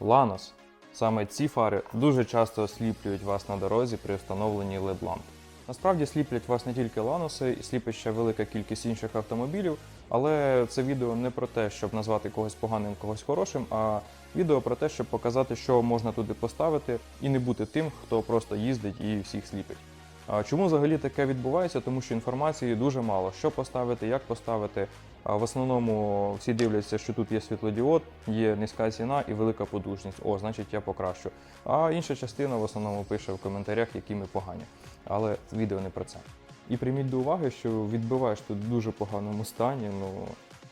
Ланос. Саме ці фари дуже часто осліплюють вас на дорозі при встановленні led ламп Насправді сліплять вас не тільки ланоси, і сліпить ще велика кількість інших автомобілів, але це відео не про те, щоб назвати когось поганим, когось хорошим, а відео про те, щоб показати, що можна туди поставити, і не бути тим, хто просто їздить і всіх сліпить. А чому взагалі таке відбувається? Тому що інформації дуже мало. Що поставити, як поставити. В основному всі дивляться, що тут є світлодіод, є низька ціна і велика потужність. О, значить я покращу. А інша частина в основному пише в коментарях, які ми погані. Але відео не про це. І прийміть до уваги, що відбиваєш тут в дуже поганому стані, ну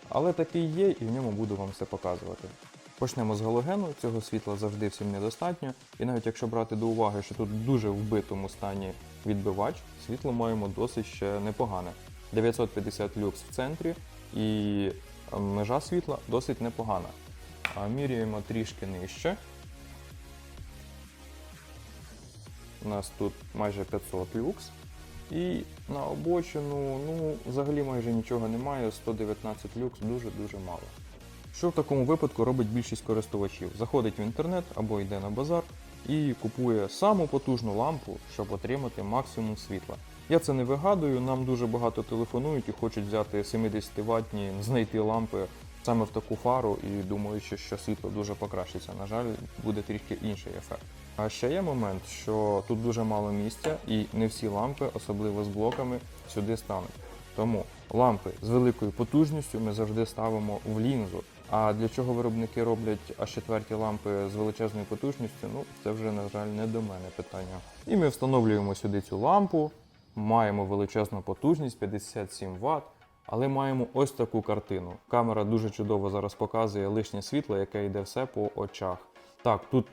але такий є, і в ньому буду вам все показувати. Почнемо з галогену, цього світла завжди всім недостатньо. І навіть якщо брати до уваги, що тут дуже вбитому стані відбивач, світло маємо досить ще непогане. 950 люкс в центрі і межа світла досить непогана. Міряємо трішки нижче. У нас тут майже 500 люкс. І на обочину, ну, взагалі майже нічого немає, 119 люкс дуже-дуже мало. Що в такому випадку робить більшість користувачів? Заходить в інтернет або йде на базар і купує саму потужну лампу, щоб отримати максимум світла. Я це не вигадую, нам дуже багато телефонують і хочуть взяти 70 ватні, знайти лампи саме в таку фару і думаючи, що світло дуже покращиться. На жаль, буде трішки інший ефект. А ще є момент, що тут дуже мало місця і не всі лампи, особливо з блоками, сюди стануть. Тому лампи з великою потужністю ми завжди ставимо в лінзу. А для чого виробники роблять аж четверті лампи з величезною потужністю? Ну, це вже, на жаль, не до мене питання. І ми встановлюємо сюди цю лампу, маємо величезну потужність 57 Вт, але маємо ось таку картину. Камера дуже чудово зараз показує лишнє світло, яке йде все по очах. Так, тут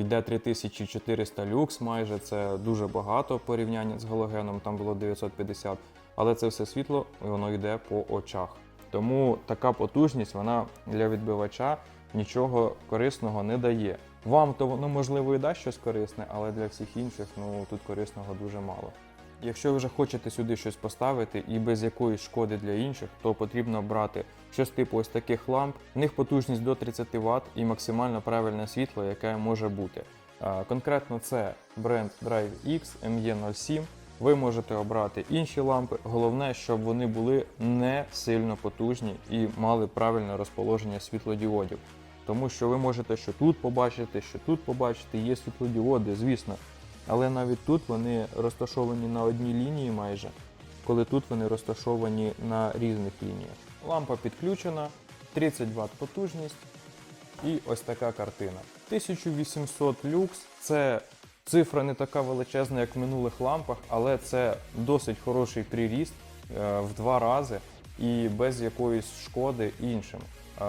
йде 3400 люкс, майже це дуже багато в порівнянні з галогеном, там було 950, але це все світло і воно йде по очах. Тому така потужність вона для відбивача нічого корисного не дає. Вам то воно можливо і дасть щось корисне, але для всіх інших ну тут корисного дуже мало. Якщо ви вже хочете сюди щось поставити і без якоїсь шкоди для інших, то потрібно брати щось типу ось таких ламп. В них потужність до 30 Вт і максимально правильне світло, яке може бути. Конкретно це бренд Drive X ME07. Ви можете обрати інші лампи. Головне, щоб вони були не сильно потужні і мали правильне розположення світлодіодів. Тому що ви можете що тут побачити, що тут побачити, є світлодіоди, звісно. Але навіть тут вони розташовані на одній лінії майже, коли тут вони розташовані на різних лініях. Лампа підключена, 30 Вт потужність і ось така картина. 1800 люкс це цифра не така величезна, як в минулих лампах, але це досить хороший приріст е, в два рази і без якоїсь шкоди іншим.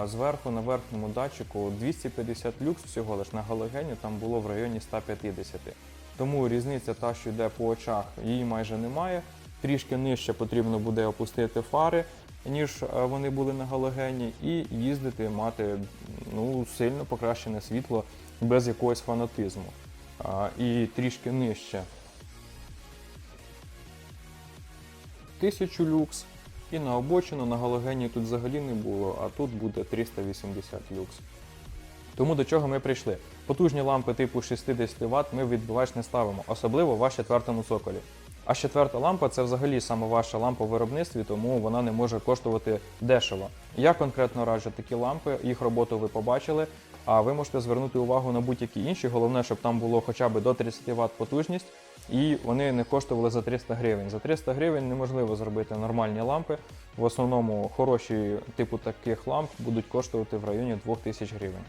Зверху на верхньому датчику 250 люкс всього лиш на галогені там було в районі 150. Тому різниця та, що йде по очах, її майже немає. Трішки нижче потрібно буде опустити фари, ніж е, вони були на галогені, і їздити, мати ну, сильно покращене світло без якогось фанатизму. І трішки нижче 1000 люкс. І на обочину на галогені тут взагалі не було, а тут буде 380 люкс. Тому до чого ми прийшли? Потужні лампи типу 60 Вт ми відбивач не ставимо, особливо в ваш четвертому цоколі. А четверта лампа це взагалі саме ваша лампа в виробництві, тому вона не може коштувати дешево. Я конкретно раджу такі лампи, їх роботу ви побачили. А ви можете звернути увагу на будь-які інші. Головне, щоб там було хоча б до 30 Вт потужність, і вони не коштували за 300 гривень. За 300 гривень неможливо зробити нормальні лампи. В основному хороші типу таких ламп будуть коштувати в районі 2000 гривень.